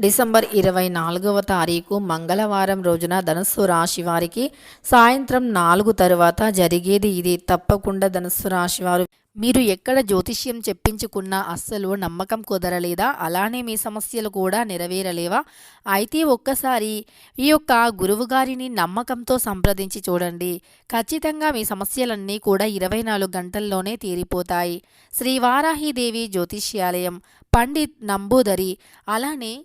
December ఇరవై నాలుగవ తారీఖు మంగళవారం రోజున ధనుస్సు రాశి వారికి సాయంత్రం నాలుగు తరువాత జరిగేది ఇది. తప్పకుండా ధనుస్సు రాశి వారు మీరు ఎక్కడ జ్యోతిష్యం చెప్పించుకున్నా అస్సలు నమ్మకం కుదరలేదా? అలానే మీ సమస్యలు కూడా నెరవేరలేవా? అయితే ఒక్కసారి ఈ యొక్క గురువుగారిని నమ్మకంతో సంప్రదించి చూడండి. ఖచ్చితంగా మీ సమస్యలన్నీ కూడా ఇరవై నాలుగు గంటల్లోనే తీరిపోతాయి. శ్రీ వారాహిదేవి జ్యోతిష్యాలయం పండిత్ నంబూదరి అలానే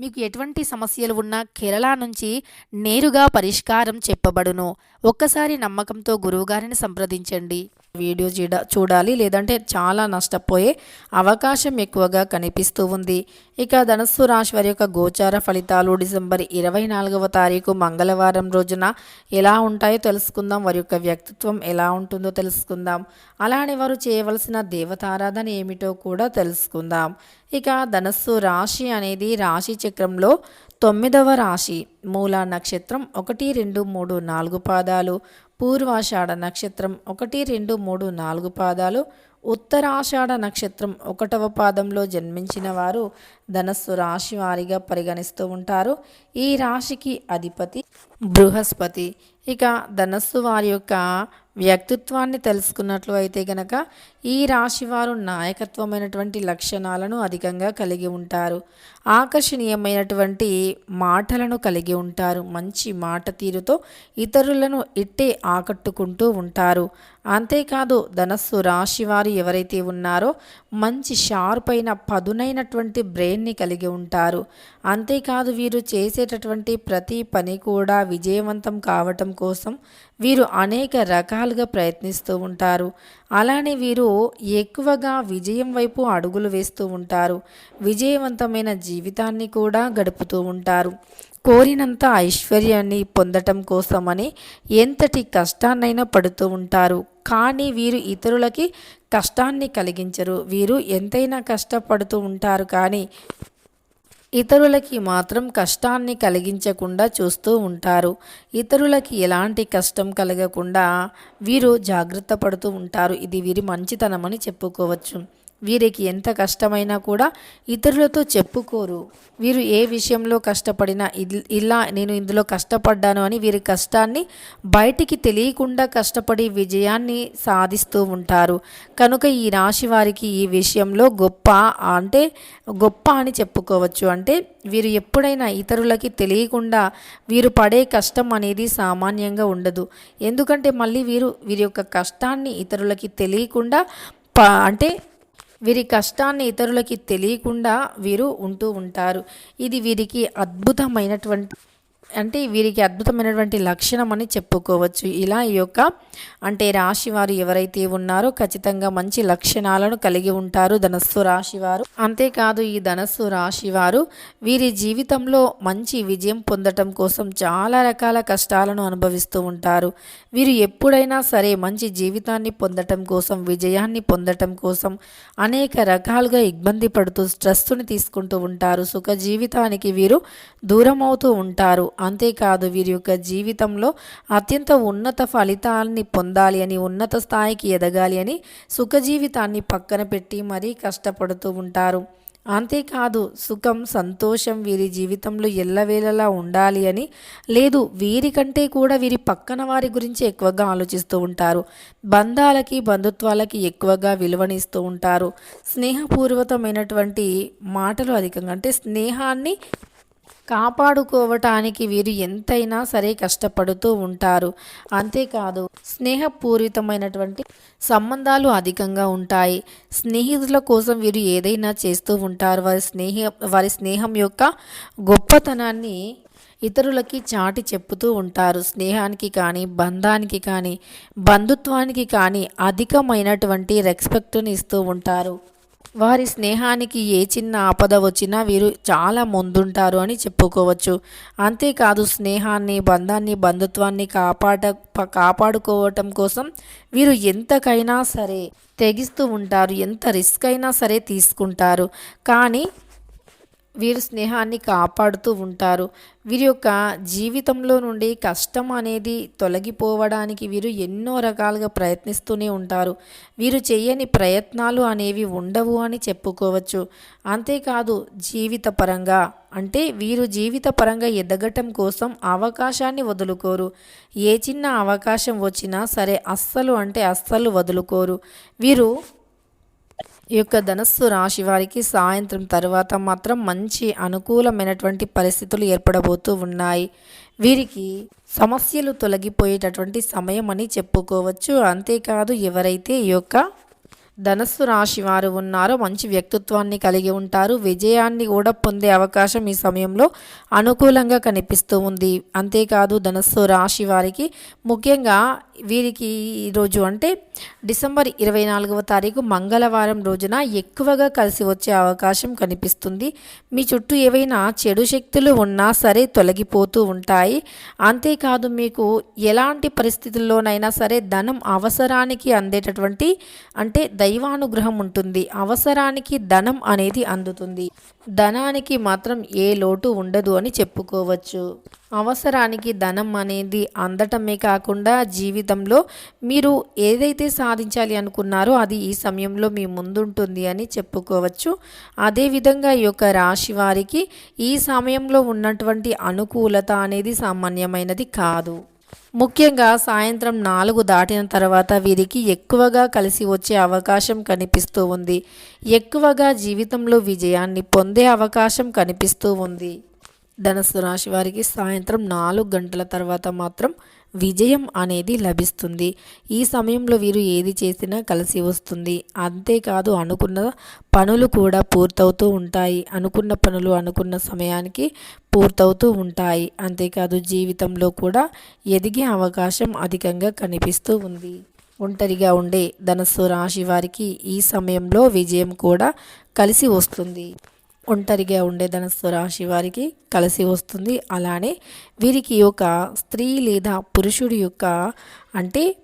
మీకు ఎటువంటి సమస్యలు ఉన్నా కేరళ నుంచి నేరుగా పరిష్కారం చెప్పబడును. ఒక్కసారి నమ్మకంతో గురువుగారిని సంప్రదించండి. వీడియో చూడ చూడాలి లేదంటే చాలా నష్టపోయే అవకాశం ఎక్కువగా కనిపిస్తూ ఉంది. ఇక ధనస్సు రాశి వారి యొక్క గోచార ఫలితాలు డిసెంబర్ ఇరవై నాలుగవ తారీఖు మంగళవారం రోజున ఎలా ఉంటాయో తెలుసుకుందాం. వారి యొక్క వ్యక్తిత్వం ఎలా ఉంటుందో తెలుసుకుందాం. అలానే వారు చేయవలసిన దేవతారాధన ఏమిటో కూడా తెలుసుకుందాం. ఇక ధనస్సు రాశి అనేది రాశి చక్రంలో తొమ్మిదవ రాశి. మూల నక్షత్రం ఒకటి రెండు మూడు నాలుగు పాదాలు. పూర్వాషాఢ నక్షత్రం ఒకటి రెండు మూడు నాలుగు పాదాలు. ఉత్తరాషాఢ నక్షత్రం ఒకటవ పాదంలో జన్మించిన వారు ధనస్సు రాశి వారిగా పరిగణిస్తూ ఉంటారు. ఈ రాశికి అధిపతి బృహస్పతి. ఇక ధనస్సు వారి యొక్క వ్యక్తిత్వాన్ని తెలుసుకున్నట్లు అయితే గనక ఈ రాశి వారు నాయకత్వమైనటువంటి లక్షణాలను అధికంగా కలిగి ఉంటారు. ఆకర్షణీయమైనటువంటి మాటలను కలిగి ఉంటారు. మంచి మాట తీరుతో ఇతరులను ఇట్టే ఆకట్టుకుంటూ ఉంటారు. అంతేకాదు ధనస్సు రాశి వారు ఎవరైతే ఉన్నారో మంచి షార్ప్ అయిన పదునైనటువంటి బ్రెయిన్ని కలిగి ఉంటారు. అంతేకాదు వీరు చేసేటటువంటి ప్రతి పని కూడా విజయవంతం కావటం కోసం వీరు అనేక రకాలుగా ప్రయత్నిస్తూ ఉంటారు. అలానే వీరు ఎక్కువగా విజయం వైపు అడుగులు వేస్తూ ఉంటారు. విజయవంతమైన జీవితాన్ని కూడా గడుపుతూ ఉంటారు. కోరినంత ఐశ్వర్యాన్ని పొందటం కోసమని ఎంతటి కష్టాన్నైనా పడుతూ ఉంటారు. కానీ వీరు ఇతరులకి కష్టాన్ని కలిగించరు. వీరు ఎంతైనా కష్టపడుతూ ఉంటారు కానీ ఇతరులకి మాత్రం కష్టాన్ని కలిగించకుండా చూస్తూ ఉంటారు. ఇతరులకి ఎలాంటి కష్టం కలగకుండా వీరు జాగ్రత్త పడుతూ ఉంటారు. ఇది వీరి మంచితనమని చెప్పుకోవచ్చు. వీరికి ఎంత కష్టమైనా కూడా ఇతరులతో చెప్పుకోరు. వీరు ఏ విషయంలో కష్టపడినా ఇలా నేను ఇందులో కష్టపడ్డాను అని వీరి కష్టాన్ని బయటికి తెలియకుండా కష్టపడి విజయాన్ని సాధిస్తూ ఉంటారు. కనుక ఈ రాశి వారికి ఈ విషయంలో గొప్ప అంటే గొప్ప అని చెప్పుకోవచ్చు. అంటే వీరు ఎప్పుడైనా ఇతరులకి తెలియకుండా వీరు పడే కష్టం అనేది సామాన్యంగా ఉండదు. ఎందుకంటే మళ్ళీ వీరు వీరి యొక్క కష్టాన్ని ఇతరులకి తెలియకుండా ప అంటే వీరి కష్టాన్ని ఇతరులకి తెలియకుండా వీరు ఉంటూ ఉంటారు. ఇది వీరికి అద్భుతమైనటువంటి అంటే వీరికి అద్భుతమైనటువంటి లక్షణం అని చెప్పుకోవచ్చు. ఇలా ఈ యొక్క అంటే రాశి వారు ఎవరైతే ఉన్నారో ఖచ్చితంగా మంచి లక్షణాలను కలిగి ఉంటారు ధనస్సు రాశి వారు అంతేకాదు ఈ ధనస్సు రాశి వారు వీరి జీవితంలో మంచి విజయం పొందటం కోసం చాలా రకాల కష్టాలను అనుభవిస్తూ ఉంటారు. వీరు ఎప్పుడైనా సరే మంచి జీవితాన్ని పొందటం కోసం విజయాన్ని పొందటం కోసం అనేక రకాలుగా ఇబ్బంది పడుతూ స్ట్రెస్సుని తీసుకుంటూ ఉంటారు. సుఖ జీవితానికి వీరు దూరం అవుతూ ఉంటారు. అంతేకాదు వీరి యొక్క జీవితంలో అత్యంత ఉన్నత ఫలితాలని పొందాలి అని ఉన్నత స్థాయికి ఎదగాలి అని సుఖ జీవితాన్ని పక్కన పెట్టి మరీ కష్టపడుతూ ఉంటారు. అంతేకాదు సుఖం సంతోషం వీరి జీవితంలో ఎల్లవేళలా ఉండాలి అని లేదు వీరికంటే కూడా వీరి పక్కన వారి గురించి ఎక్కువగా ఆలోచిస్తూ ఉంటారు. బంధాలకి బంధుత్వాలకి ఎక్కువగా విలువనిస్తూ ఉంటారు. స్నేహపూర్వకమైనటువంటి మాటలు అధికంగా అంటే స్నేహాన్ని కాపాడుకోవటానికి వీరు ఎంతైనా సరే కష్టపడుతూ ఉంటారు. అంతేకాదు స్నేహపూరితమైనటువంటి సంబంధాలు అధికంగా ఉంటాయి. స్నేహితుల కోసం వీరు ఏదైనా చేస్తూ ఉంటారు. వారి స్నేహ వారి స్నేహం యొక్క గొప్పతనాన్ని ఇతరులకి చాటి చెప్పుతూ ఉంటారు. స్నేహానికి కానీ బంధానికి కానీ బంధుత్వానికి కానీ అధికమైనటువంటి రెస్పెక్ట్ని ఇస్తూ ఉంటారు. వారి స్నేహానికి ఏ చిన్న ఆపద వచ్చినా వీరు చాలా ముందుంటారు అని చెప్పుకోవచ్చు. అంతేకాదు స్నేహాన్ని బంధాన్ని బంధుత్వాన్ని కాపాడ కాపాడుకోవటం కోసం వీరు ఎంతకైనా సరే తెగిస్తూ ఉంటారు. ఎంత రిస్క్ అయినా సరే తీసుకుంటారు. కానీ వీరు స్నేహాన్ని కాపాడుతూ ఉంటారు. వీరి యొక్క జీవితంలో నుండి కష్టం అనేది తొలగిపోవడానికి వీరు ఎన్నో రకాలుగా ప్రయత్నిస్తూనే ఉంటారు. వీరు చేయని ప్రయత్నాలు అనేవి ఉండవు అని చెప్పుకోవచ్చు. అంతేకాదు జీవిత పరంగా అంటే వీరు జీవిత పరంగా ఎదగటం కోసం అవకాశాన్ని వదులుకోరు. ఏ చిన్న అవకాశం వచ్చినా సరే అస్సలు అంటే అస్సలు వదులుకోరు. వీరు ఈ యొక్క ధనస్సు రాశి వారికి సాయంత్రం తర్వాత మాత్రం మంచి అనుకూలమైనటువంటి పరిస్థితులు ఏర్పడబోతూ ఉన్నాయి. వీరికి సమస్యలు తొలగిపోయేటటువంటి సమయం అని చెప్పుకోవచ్చు. అంతేకాదు ఎవరైతే ఈ యొక్క ధనస్సు రాశి వారు ఉన్నారో మంచి వ్యక్తిత్వాన్ని కలిగి ఉంటారు. విజయాన్ని కూడా పొందే అవకాశం ఈ సమయంలో అనుకూలంగా కనిపిస్తూ ఉంది. అంతేకాదు ధనస్సు రాశి వారికి ముఖ్యంగా వీరికి ఈరోజు అంటే డిసెంబర్ ఇరవై నాలుగవ తారీఖు మంగళవారం రోజున ఎక్కువగా కలిసి వచ్చే అవకాశం కనిపిస్తుంది. మీ చుట్టూ ఏవైనా చెడు శక్తులు ఉన్నా సరే తొలగిపోతూ ఉంటాయి. అంతేకాదు మీకు ఎలాంటి పరిస్థితుల్లోనైనా సరే ధనం అవసరానికి అందేటటువంటి అంటే దైవానుగ్రహం ఉంటుంది. అవసరానికి ధనం అనేది అందుతుంది. ధనానికి మాత్రం ఏ లోటు ఉండదు అని చెప్పుకోవచ్చు. అవసరానికి ధనం అనేది అందటమే కాకుండా జీవితంలో మీరు ఏదైతే సాధించాలి అనుకున్నారో అది ఈ సమయంలో మీ ముందుంటుంది అని చెప్పుకోవచ్చు. అదేవిధంగా ఈ యొక్క రాశి వారికి ఈ సమయంలో ఉన్నటువంటి అనుకూలత అనేది సామాన్యమైనది కాదు. ముఖ్యంగా సాయంత్రం నాలుగు దాటిన తర్వాత వీరికి ఎక్కువగా కలిసి వచ్చే అవకాశం కనిపిస్తూ ఉంది. ఎక్కువగా జీవితంలో విజయాన్ని పొందే అవకాశం కనిపిస్తూ ఉంది. ధనస్సు రాశి వారికి సాయంత్రం నాలుగు గంటల తర్వాత మాత్రం విజయం అనేది లభిస్తుంది. ఈ సమయంలో వీరు ఏది చేసినా కలిసి వస్తుంది. అంతేకాదు అనుకున్న పనులు కూడా పూర్తవుతూ ఉంటాయి. అనుకున్న పనులు అనుకున్న సమయానికి పూర్తవుతూ ఉంటాయి. అంతేకాదు జీవితంలో కూడా ఎదిగే అవకాశం అధికంగా కనిపిస్తూ ఉంది. ఒంటరిగా ఉండే ధనస్సు రాశి వారికి ఈ సమయంలో విజయం కూడా కలిసి వస్తుంది. ఒంటరిగా ఉండే ధనస్సు రాశి వారికి కలిసి వస్తుంది. అలానే వీరికి ఒక స్త్రీ లేదా పురుషుడి యొక్క అంటే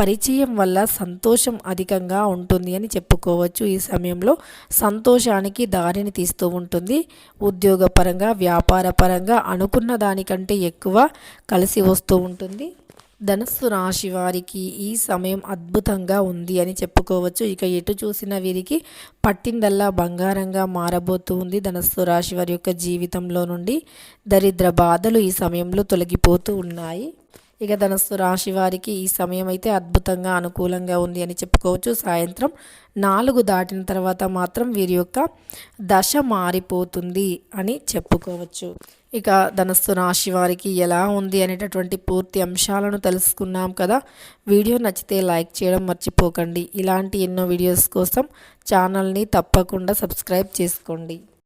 పరిచయం వల్ల సంతోషం అధికంగా ఉంటుంది అని చెప్పుకోవచ్చు. ఈ సమయంలో సంతోషానికి దారిని తీస్తూ ఉంటుంది. ఉద్యోగపరంగా వ్యాపారపరంగా అనుకున్న దానికంటే ఎక్కువ కలిసి వస్తూ ఉంటుంది. ధనస్సు రాశి వారికి ఈ సమయం అద్భుతంగా ఉంది అని చెప్పుకోవచ్చు. ఇక ఎటు చూసిన వీరికి పట్టిందల్లా బంగారంగా మారబోతూ ఉంది ధనస్సు రాశి వారి యొక్క జీవితంలో నుండి. దరిద్ర బాధలు ఈ సమయంలో తొలగిపోతూ ఉన్నాయి. ఇక ధనస్సు రాశి వారికి ఈ సమయం అయితే అద్భుతంగా అనుకూలంగా ఉంది అని చెప్పుకోవచ్చు. సాయంత్రం నాలుగు దాటిన తర్వాత మాత్రం వీరి యొక్క దశ మారిపోతుంది అని చెప్పుకోవచ్చు. ఇక ధనస్సు రాశి వారికి ఎలా ఉంది అనేటటువంటి పూర్తి అంశాలను తెలుసుకున్నాం కదా. వీడియో నచ్చితే లైక్ చేయడం మర్చిపోకండి. ఇలాంటి ఎన్నో వీడియోస్ కోసం ఛానల్ని తప్పకుండా సబ్స్క్రైబ్ చేసుకోండి.